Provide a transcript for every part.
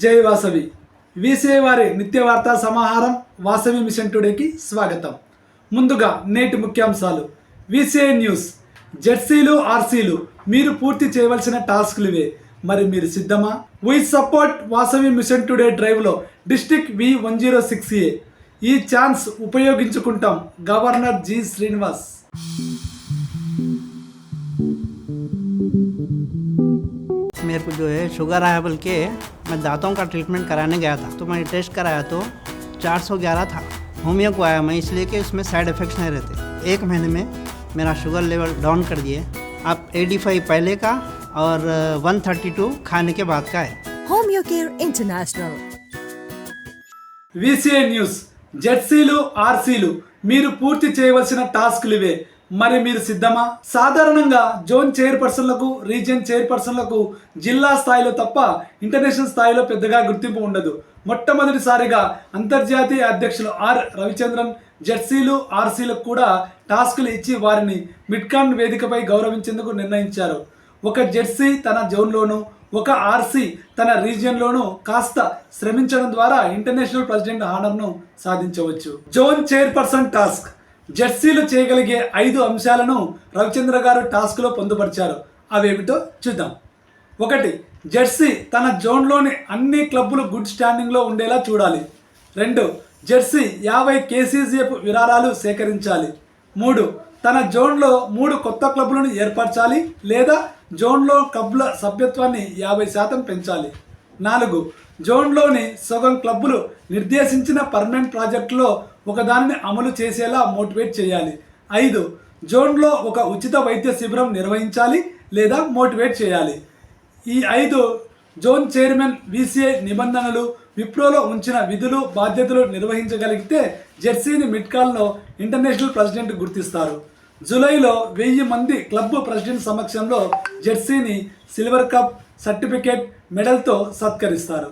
జై వాసవి వీసే వారి నిత్య వార్తా సమాహారం వాసవి మిషన్ టుడేకి స్వాగతం ముందుగా నేటి ముఖ్యాంశాలు వీసే న్యూస్ జెర్సీలు ఆర్సీలు మీరు పూర్తి చేయవలసిన టాస్క్లు ఇవే మరి మీరు సిద్ధమా we support Vasavi mission today డ్రైవ్లో district V one zero six A ఈ ఛాన్స్ ఉపయోగించుకుంటాం గవర్నర్ జి శ్రీనివాస్ मेरे को जो है शुगर आया बोल के मैं दांतों का ट्रीटमेंट कराने गया था तो मैंने टेस्ट कराया तो 411 था होमियो को आया मैं इसलिए कि उसमें साइड इफ़ेक्ट्स नहीं रहते एक महीने में मेरा शुगर लेवल डाउन कर दिए अब 85 पहले का और 132 खाने के बाद का है Home Care International. VCI news జెర్సీలు ఆర్సీలు మీరు పూర్తి చేయవలసిన టాస్క్లు ఇవే మరి మీరు సిద్ధమా? సాధారణంగా జోన్ చైర్పర్సన్లకు రీజియన్ చైర్పర్సన్లకు జిల్లా స్థాయిలో తప్ప ఇంటర్నేషనల్ స్థాయిలో పెద్దగా గుర్తింపు ఉండదు. మొట్టమొదటిసారిగా అంతర్జాతీయ అధ్యక్షులు ఆర్. రవిచంద్రన్ జెర్సీలు ఆర్సీలకు కూడా టాస్కులు ఇచ్చి వారిని మిడ్కాన్ వేదికపై గౌరవించేందుకు నిర్ణయించారు. ఒక జెర్సీ తన జోన్లోను ఒక ఆర్సీ తన రీజియన్లోనూ కాస్త శ్రమించడం ద్వారా ఇంటర్నేషనల్ ప్రెసిడెంట్ హానర్ను సాధించవచ్చు. Zone chairperson task. జెర్సీలు చేయగలిగే ఐదు అంశాలను రవిచంద్ర గారు టాస్క్లో పొందుపరిచారు. అవేమిటో చూద్దాం. ఒకటి జెర్సీ తన జోన్లోని అన్ని క్లబ్బులు గుడ్ స్టాండింగ్లో ఉండేలా చూడాలి. రెండు జెర్సీ యాభై కేసీజీఎఫ్ విరాళాలు సేకరించాలి. మూడు తన జోన్లో మూడు కొత్త క్లబ్లను ఏర్పరచాలి లేదా జోన్లో క్లబ్ల సభ్యత్వాన్ని యాభై శాతం పెంచాలి. నాలుగు జోన్లోని సగం క్లబ్బులు నిర్దేశించిన పర్మనెంట్ ప్రాజెక్టులో ఒకదానిని అమలు చేసేలా మోటివేట్ చేయాలి. ఐదు జోన్లో ఒక ఉచిత వైద్య శిబిరం నిర్వహించాలి లేదా మోటివేట్ చేయాలి. ఈ ఐదు జోన్ చైర్మన్ వీసీఐ నిబంధనలు విప్రోలో ఉంచిన విధులు బాధ్యతలు నిర్వహించగలిగితే జెర్సీని మిడ్కాల్లో ఇంటర్నేషనల్ ప్రెసిడెంట్ గుర్తిస్తారు. జూలైలో వెయ్యి మంది క్లబ్ ప్రెసిడెంట్ సమక్షంలో జెర్సీని సిల్వర్ కప్ సర్టిఫికేట్ మెడల్తో సత్కరిస్తారు.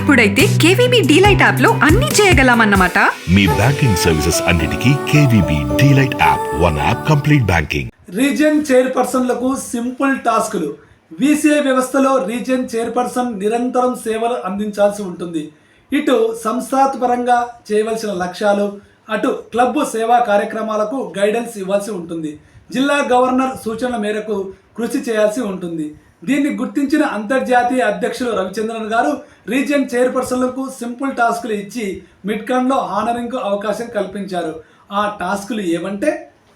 అప్పుడైతే కేవీబీ డీలైట్ యాప్లో అన్ని చేయగలమన్నమాట? మీ బ్యాంకింగ్ సర్వీసెస్ అన్నిటికీ KVB delight app one app complete banking. Region చైర్పర్సన్లకు simple టాస్కులు. వీసీఐ వ్యవస్థలో రీజియన్ చైర్పర్సన్ నిరంతరం సేవలు అందించాల్సి ఉంటుంది. ఇటు సంస్థాత్పరంగా చేయవలసిన లక్ష్యాలు అటు క్లబ్ సేవా కార్యక్రమాలకు గైడెన్స్ ఇవ్వాల్సి ఉంటుంది. జిల్లా గవర్నర్ సూచనల మేరకు కృషి చేయాల్సి ఉంటుంది. దీన్ని గుర్తించిన అంతర్జాతీయ అధ్యక్షులు రవిచంద్రన్ గారు రీజియన్ చైర్పర్సన్లకు సింపుల్ టాస్కులు ఇచ్చి మిడ్కాన్లో హానరింగ్కు అవకాశం కల్పించారు. ఆ టాస్కులు ఏమంటే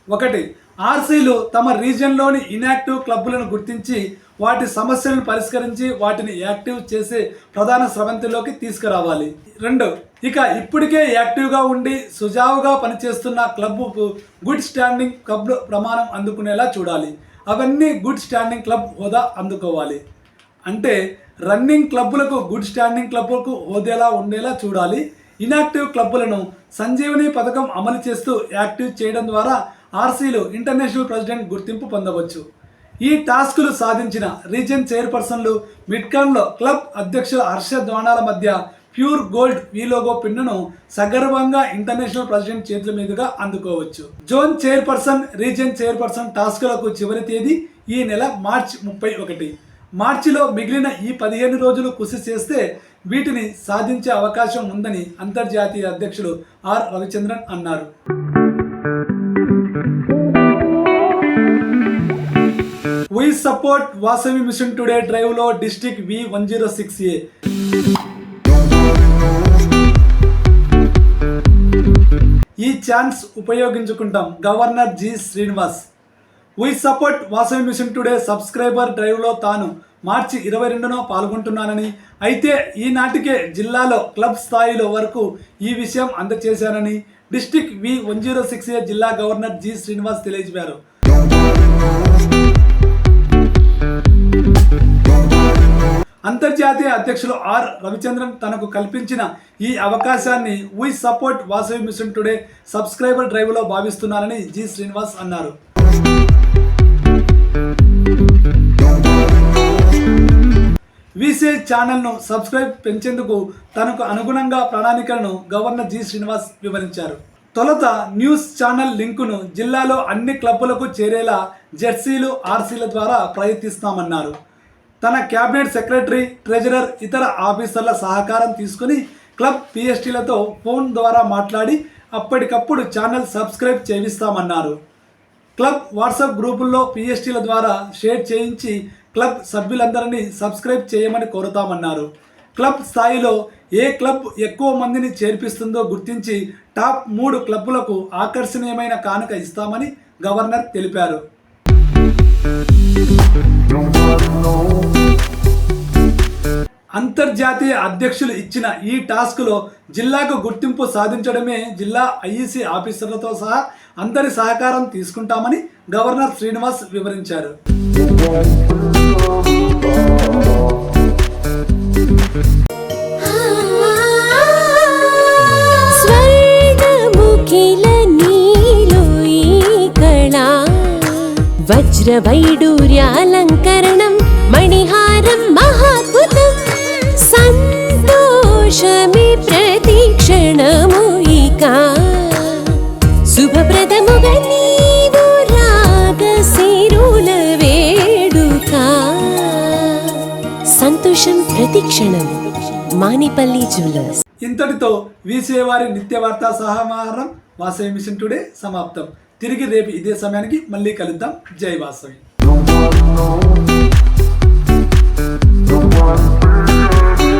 ఒకటి ఆర్సీలు తమ రీజియన్లోని ఇన్యాక్టివ్ క్లబ్బులను గుర్తించి వాటి సమస్యలను పరిష్కరించి వాటిని యాక్టివ్ చేసే ప్రధాన స్రవంతిలోకి తీసుకురావాలి. రెండు ఇక ఇప్పటికే యాక్టివ్గా ఉండి సుజావుగా పనిచేస్తున్న క్లబ్కు గుడ్ స్టాండింగ్ క్లబ్ ప్రమాణం అందుకునేలా చూడాలి. అవన్నీ గుడ్ స్టాండింగ్ క్లబ్ హోదా అందుకోవాలి. అంటే రన్నింగ్ క్లబ్బులకు గుడ్ స్టాండింగ్ క్లబ్బులకు హోదేలా ఉండేలా చూడాలి. ఇనాక్టివ్ క్లబ్బులను సంజీవని పథకం అమలు చేస్తూ యాక్టివ్ చేయడం ద్వారా ఆర్సీలు ఇంటర్నేషనల్ ప్రెసిడెంట్ గుర్తింపు పొందవచ్చు. ఈ టాస్కులు సాధించిన రీజియన్ చైర్పర్సన్లు మిడ్కాన్లో క్లబ్ అధ్యక్షుల హర్ష ద్వానాల మధ్య ప్యూర్ గోల్డ్ వీలోగో పిన్నును సగర్వంగా ఇంటర్నేషనల్ ప్రెసిడెంట్ చేతుల మీదుగా అందుకోవచ్చు. జోన్ చైర్పర్సన్ రీజియన్ చైర్పర్సన్ టాస్కులకు చివరి తేదీ ఈ నెల మార్చి ముప్పై ఒకటి. మార్చిలో మిగిలిన ఈ పదిహేను రోజులు కృషి చేస్తే వీటిని సాధించే అవకాశం ఉందని అంతర్జాతీయ అధ్యక్షుడు ఆర్ రవిచంద్రన్ అన్నారు. We support Vasavi mission today డ్రైవ్లో district V one zero six A chance ఉపయోగించుకుంటాం. Governor G. Srinivas. We support Vasavi mission today subscriber డ్రైవ్లో తాను మార్చి ఇరవై రెండున పాల్గొంటున్నానని అయితే ఈనాటికే జిల్లాలో క్లబ్ స్థాయిలో వరకు ఈ విషయం అందచేశానని district V one zero six A జిల్లా గవర్నర్ జి. శ్రీనివాస్ తెలియజేశారు. అంతర్జాతీయ అధ్యక్షులు ఆర్ రవిచంద్రన్ తనకు కల్పించిన ఈ అవకాశాన్ని we support Vasavi mission today subscriber డ్రైవ్లో భావిస్తున్నారని జి శ్రీనివాస్ అన్నారు. వీసే ఛానల్ను సబ్స్క్రైబ్ పెంచేందుకు తనకు అనుగుణంగా ప్రణాళికలను గవర్నర్ జి శ్రీనివాస్ వివరించారు. తొలుత న్యూస్ ఛానల్ లింకును జిల్లాలో అన్ని క్లబ్బులకు చేరేలా జెర్సీలు ఆర్సీల ద్వారా ప్రయత్నిస్తామన్నారు. తన క్యాబినెట్ సెక్రటరీ ట్రెజరర్ ఇతర ఆఫీసర్ల సహకారం తీసుకుని క్లబ్ పిఎస్టీలతో ఫోన్ ద్వారా మాట్లాడి అప్పటికప్పుడు ఛానల్ సబ్స్క్రైబ్ చేయిస్తామన్నారు. క్లబ్ వాట్సాప్ గ్రూపుల్లో పిఎస్టీల ద్వారా షేర్ చేయించి క్లబ్ సభ్యులందరినీ సబ్స్క్రైబ్ చేయమని కోరుతామన్నారు. క్లబ్ స్థాయిలో ఏ క్లబ్ ఎక్కువ మందిని చేర్పిస్తుందో గుర్తించి టాప్ మూడు క్లబ్బులకు ఆకర్షణీయమైన కానుక ఇస్తామని గవర్నర్ తెలిపారు. అంతర్జాతీయ అధ్యక్షులు ఇచ్చిన ఈ టాస్క్లో జిల్లాకు గుర్తింపు సాధించడమే జిల్లా ఐఈసీ ఆఫీసర్లతో సహా అందరి సహకారం తీసుకుంటామని గవర్నర్ శ్రీనివాస్ వివరించారు. స్వర్ణముఖిల నీలో సంతోషమే ప్రతిక్షణము ఇక. శుభప్రదముగా నీవు రాగశిరుల వేడుక. సంతోషం ప్రతిక్షణం మానిపల్లి జ్యువెలర్స్. ఇంతటితో వీసే వారి నిత్య వార్తా సమాహారం వాసవి మిషన్ టుడే సమాప్తం. తిరిగి రేపు ఇదే సమయానికి మళ్ళీ కలుద్దాం. జై వాసవి.